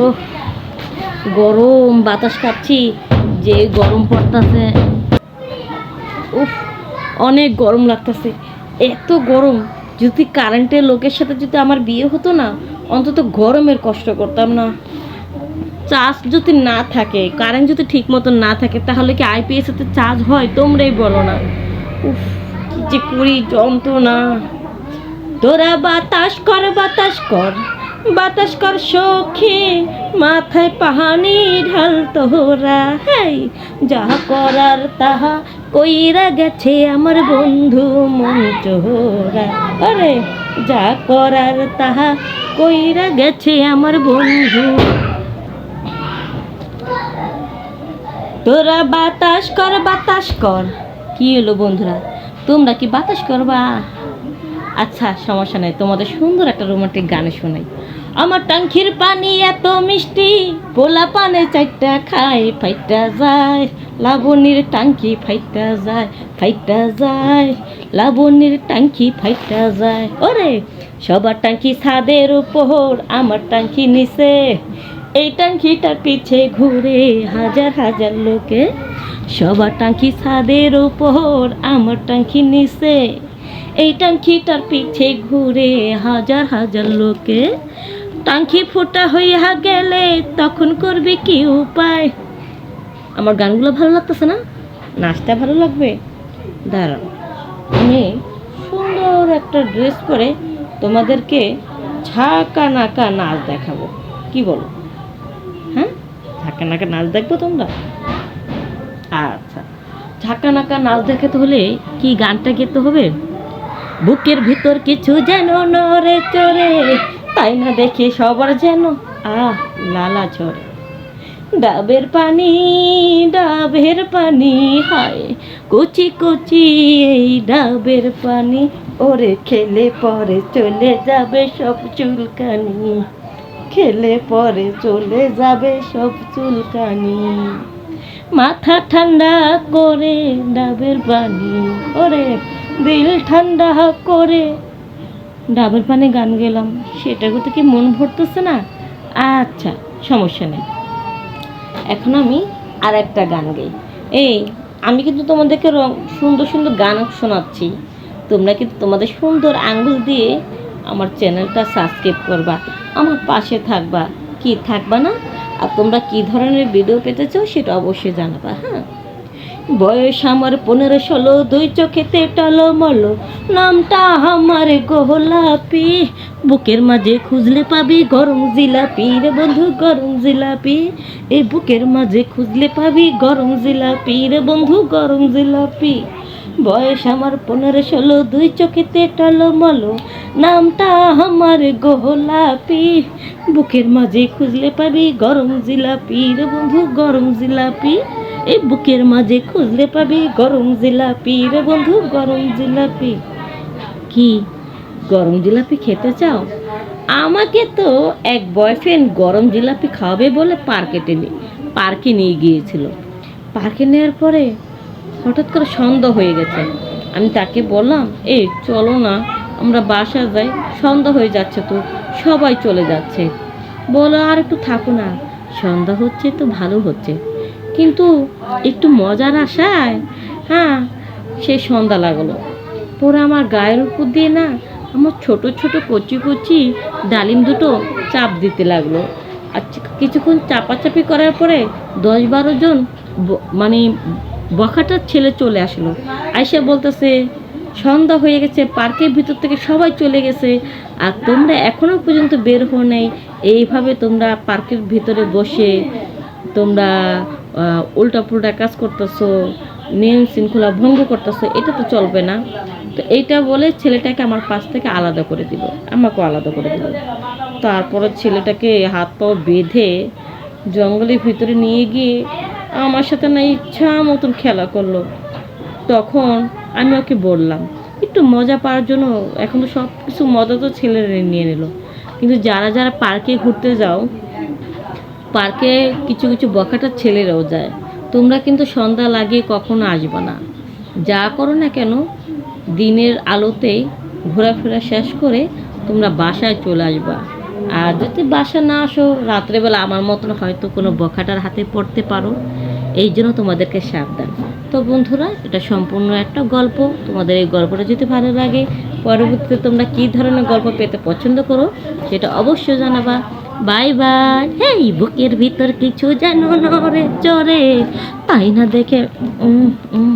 ওহ, গরম, বাতাস খাচ্ছি, যে গরম পড়তেছে। উফ, অনেক গরম লাগতেছে। এত গরম, যদি কারেন্টের লোকের সাথে যদি আমার বিয়ে হতো না, অন্তত গরমের কষ্ট করতাম না। চার্জ যদি না থাকে, কারেন্ট যদি ঠিক মতন না থাকে, তাহলে কি আইপিএস এতে চার্জ হয়? তোমরাই বলো না। উফ যে করি, যন্ত্রণা। তোরা বাতাস কর বাতাস কর। বাতাস কর সখী, মাথায় পাহানি ঢাল তোরা হাই যাহা করার তাহা কইরা গেছে আমার বন্ধু মন চোরা আরে, যা করার তাহা কইরা গেছে আমার বন্ধু। তোরা বাতাস কর বাতাস কর। কি হলো বন্ধুরা? তোমরা কি বাতাস করবা? আচ্ছা সমস্যা নাই। তোমাদের সুন্দর একটা রোমান্টিক গান শোনাই। আমার টাঙ্কির পানি এত মিষ্টি, পোলা পানে চারটা খায় ফাইটা যায়। লাবণীর টাঙ্কি ফাইটা যায় ফাইটা যায়। লাবণীর টাঙ্কি ফাইটা যায়। ওরে, সবার টাঙ্কি ছাদের উপর, আমার টাঙ্কি নিচে। এই টাঙ্কিটার পিছে ঘুরে হাজার হাজার লোকে। সবার টাঙ্কি ছাদের উপর, আমার টাঙ্কি নিচে। এই টাঙ্কিটার পিছে ঘুরে হাজার হাজার লোকে। টাঙ্কি ফোটা হইয়া গেলে তখন করবে কি উপায়? আমার গানগুলো ভালো লাগতেছে না? নাচটা ভালো লাগবে? দাঁড়াও, আমি সুন্দর একটা ড্রেস পরে তোমাদেরকে ঝাঁকা নাকা নাচ দেখাবো। কি বলো? হ্যাঁ? ঝাঁকা নাকা নাচ দেখব তোমরা? আচ্ছা ঝাঁকা নাকা নাচ দেখাতে হলে কি গানটা গেতে হবে? বুকের ভিতর কিছু যেন নরে চড়ে, তাই না দেখে সবার যেন আহ লালা চড়ে ডাবের পানি ডাবের পানি হায়, কচি কচি এই ডাবের পানি। ওরে খেলে পরে চলে যাবে সব চুলকানি, খেলে পরে চলে যাবে সব চুলকানি। মাথা ঠান্ডা করে ডাবের পানি, ওরে দিল ঠান্ডা করে। ডাবের পানে গান গেলাম। সেটা করতে কি মন ভরতেছে না? আচ্ছা সমস্যা নেই। এখন আমি আর একটা গান গাই। এই, আমি কিন্তু তোমাদেরকে রং, সুন্দর সুন্দর গান শোনাচ্ছি। তোমরা কিন্তু তোমাদের সুন্দর আঙ্গুল দিয়ে আমার চ্যানেলটা সাবস্ক্রাইব করবা, আমার পাশে থাকবা। কি থাকবা না? আর তোমরা কি ধরনের ভিডিও পেতে চাও সেটা অবশ্যই জানাবা হ্যাঁ? বয়স আমার পনেরো ষোলো, দুই চোখেতে টলমলো। নামটা আমার গোলাপি। বুকের মাঝে খুঁজলে পাবি গরম জিলাপি। রে বন্ধু, গরম জিলাপি। এই বুকের মাঝে খুঁজলে পাবি গরম জিলাপি। রে বন্ধু, গরম জিলাপি। বয়স আমার পনেরো ষোলো, দুই চোখেতে টলমলো। নামটা আমার গোলাপি। বুকের মাঝে খুঁজলে পাবি গরম জিলাপি। রে বন্ধু, গরম জিলাপি। এই বুকের মাঝে খুঁজলে পাবি গরম জিলাপি রে বন্ধু, গরম জিলাপি। কি? গরম জিলাপি খেতে চাও? আমাকে তো এক বয়ফ্রেন্ড গরম জিলাপি খাওয়াবে বলে পার্কে টেনে পার্কে নিয়ে গিয়েছিল। পার্কে নেওয়ার পরে হঠাৎ করে সন্ধ্যা হয়ে গেছে। আমি তাকে বললাম, এ, চলো না, আমরা বাসা যাই, সন্ধ্যা হয়ে যাচ্ছে তো, সবাই চলে যাচ্ছে। বলো, আর একটু থাকো না, সন্ধ্যা হচ্ছে তো ভালো হচ্ছে। কিন্তু একটু মজার আশায় হ্যাঁ সে সন্ধ্যা লাগল। পরে আমার গায়ের উপর দিয়ে না আমার ছোট ছোট কচি কচি ডালিম দুটো চাপ দিতে লাগল। আর কিছুক্ষণ চাপাচাপি করার পরে দশ বারো জন মানে বখাটার ছেলে চলে আসলো। আইসা বলতেছে, সন্ধ্যা হয়ে গেছে, পার্কের ভিতর থেকে সবাই চলে গেছে, আর তোমরা এখনও পর্যন্ত বের হো নাই। এইভাবে তোমরা পার্কের ভিতরে বসে তোমরা আহ, উল্টা পুল্টা কাজ করতেছো নিয়ম শৃঙ্খলা ভঙ্গ করতেছো এটা তো চলবে না। তো এইটা বলে ছেলেটাকে আমার পাশ থেকে আলাদা করে দিল আমাকেও আলাদা করে দিল। তারপরে ছেলেটাকে হাত পাও বেঁধে জঙ্গলের ভিতরে নিয়ে গিয়ে আমার সাথে না ইচ্ছা মতন খেলা করল। তখন আমি ওকে বললাম একটু মজা পাওয়ার জন্য এখন তো সব কিছু মজা তো ছেলেরা নিয়ে নিল। কিন্তু যারা যারা পার্কে ঘুরতে যাও পার্কে কিছু কিছু বখাটার ছেলেরাও যায়। তোমরা কিন্তু সন্ধ্যা লাগিয়ে কখনো আসবে না। যা করো না কেন, দিনের আলোতেই ঘোরাফেরা শেষ করে তোমরা বাসায় চলে আসবা। আর যদি বাসা না আসো, রাত্রেবেলা আমার মতন হয়তো কোনো বখাটার হাতে পড়তে পারো। এই জন্য তোমাদেরকে সাবধান। তো বন্ধুরা, এটা সম্পূর্ণ একটা গল্প। তোমাদের এই গল্পটা যদি ভালো লাগে, পরবর্তীতে তোমরা কী ধরনের গল্প পেতে পছন্দ করো, সেটা অবশ্যই জানাবা। বাই বাই হেই বুকের ভিতর কিছু যেন নড়ে চরে তাই না দেখে উম, উম,